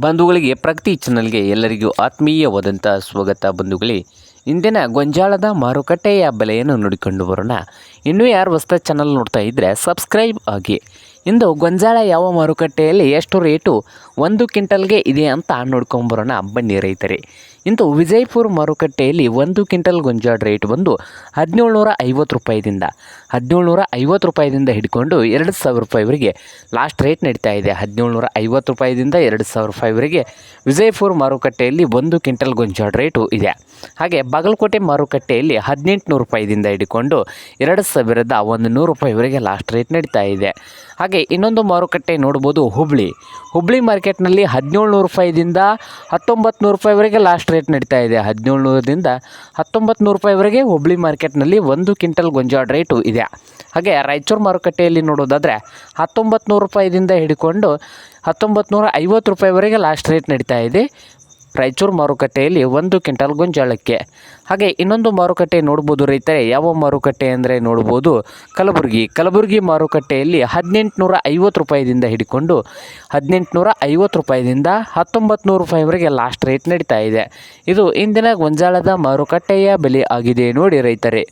ಬಂಧುಗಳಿಗೆ ಪ್ರಗತಿ ಚಾನಲ್ಗೆ ಎಲ್ಲರಿಗೂ ಆತ್ಮೀಯವಾದಂಥ ಸ್ವಾಗತ ಬಂಧುಗಳೇ. ಇಂದಿನ ಗೊಂಜಾಳದ ಮಾರುಕಟ್ಟೆಯ ಬೆಲೆಯನ್ನು ನೋಡಿಕೊಂಡು ಬರೋಣ. ಇನ್ನೂ ಯಾರು ಹೊಸ ಚಾನಲ್ ನೋಡ್ತಾ ಇದ್ದರೆ ಸಬ್ಸ್ಕ್ರೈಬ್ ಆಗಿ ಇಂದು ಗೊಂಜಾಳ ಯಾವ ಮಾರುಕಟ್ಟೆಯಲ್ಲಿ ಎಷ್ಟು ರೇಟು? ಒಂದು ಕ್ವಿಂಟಲ್ಗೆ ಇದೆ ಅಂತ ನೋಡ್ಕೊಂಬರೋಣ. ಬನ್ನಿ ರೈತರೇ. ಇಂದು ವಿಜಯಪುರ ಮಾರುಕಟ್ಟೆಯಲ್ಲಿ ಒಂದು ಕ್ವಿಂಟಲ್ ಗೊಂಜಾಳ ರೇಟ್ ಬಂದು ಹದಿನೇಳ್ನೂರ ಐವತ್ತು ರೂಪಾಯಿದಿಂದ ಹದಿನೇಳ್ನೂರ ಐವತ್ತು ರೂಪಾಯಿದಿಂದ ಹಿಡ್ಕೊಂಡು ಎರಡು ಸಾವಿರ ರೂಪಾಯಿವರೆಗೆ ಲಾಸ್ಟ್ ರೇಟ್ ನಡೀತಾ ಇದೆ. ಹದಿನೇಳ್ನೂರ ಐವತ್ತು ರೂಪಾಯಿದಿಂದ ಎರಡು ಸಾವಿರ ರೂಪಾಯಿವರೆಗೆ ವಿಜಯಪುರ ಮಾರುಕಟ್ಟೆಯಲ್ಲಿ ಒಂದು ಕ್ವಿಂಟಲ್ ಗೊಂಜಾಳ ರೇಟು ಇದೆ. ಹಾಗೆ ಬಾಗಲಕೋಟೆ ಮಾರುಕಟ್ಟೆಯಲ್ಲಿ ಹದಿನೆಂಟುನೂರು ರೂಪಾಯಿದಿಂದ ಹಿಡ್ಕೊಂಡು ಎರಡು ಸಾವಿರದ ಒಂದು ನೂರು ರೂಪಾಯಿವರೆಗೆ ಲಾಸ್ಟ್ ರೇಟ್ ನಡೀತಾ ಇದೆ. ಹಾಗೆ ಇನ್ನೊಂದು ಮಾರುಕಟ್ಟೆ ನೋಡ್ಬೋದು, ಹುಬ್ಳಿ. ಹುಬ್ಳಿ ಮಾರ್ಕೆಟ್ನಲ್ಲಿ ಹದಿನೇಳುನೂರು ರೂಪಾಯಿದಿಂದ ಹತ್ತೊಂಬತ್ತು ನೂರು ರೂಪಾಯಿವರೆಗೆ ಲಾಸ್ಟ್ ರೇಟ್ ನಡೀತಾ ಇದೆ. ಹದಿನೇಳುನೂರದಿಂದ ಹತ್ತೊಂಬತ್ತು ನೂರು ರೂಪಾಯಿವರೆಗೆ ಹುಬ್ಳಿ ಮಾರ್ಕೆಟ್ನಲ್ಲಿ ಒಂದು ಕ್ವಿಂಟಲ್ ಗೊಂಜಾಳ ರೇಟು ಇದೆ. ಹಾಗೆ ರಾಯಚೂರು ಮಾರುಕಟ್ಟೆಯಲ್ಲಿ ನೋಡೋದಾದರೆ ಹತ್ತೊಂಬತ್ತು ನೂರು ರೂಪಾಯಿದಿಂದ ಹಿಡ್ಕೊಂಡು ಹತ್ತೊಂಬತ್ತು ನೂರ ಐವತ್ತು ರೂಪಾಯಿವರೆಗೆ ಲಾಸ್ಟ್ ರೇಟ್ ನಡೀತಾ ಇದೆ. ರಾಯಚೂರು ಮಾರುಕಟ್ಟೆಯಲ್ಲಿ ಒಂದು ಕ್ವಿಂಟಲ್ ಗೊಂಜಾಳಕ್ಕೆ. ಹಾಗೆ ಇನ್ನೊಂದು ಮಾರುಕಟ್ಟೆ ನೋಡ್ಬೋದು ರೈತರೆ, ಯಾವ ಮಾರುಕಟ್ಟೆ ಅಂದರೆ ನೋಡ್ಬೋದು ಕಲಬುರಗಿ. ಕಲಬುರಗಿ ಮಾರುಕಟ್ಟೆಯಲ್ಲಿ ಹದಿನೆಂಟುನೂರ ಐವತ್ತು ರೂಪಾಯಿದಿಂದ ಹಿಡ್ಕೊಂಡು ಹದಿನೆಂಟುನೂರ ಐವತ್ತು ರೂಪಾಯಿದಿಂದ ಹತ್ತೊಂಬತ್ತು ನೂರು ರೂಪಾಯಿವರೆಗೆ ಲಾಸ್ಟ್ ರೇಟ್ ನಡೀತಾ ಇದೆ. ಇದು ಇಂದಿನ ಗೊಂಜಾಳದ ಮಾರುಕಟ್ಟೆಯ ಬೆಲೆ ಆಗಿದೆ ನೋಡಿ ರೈತರೇ.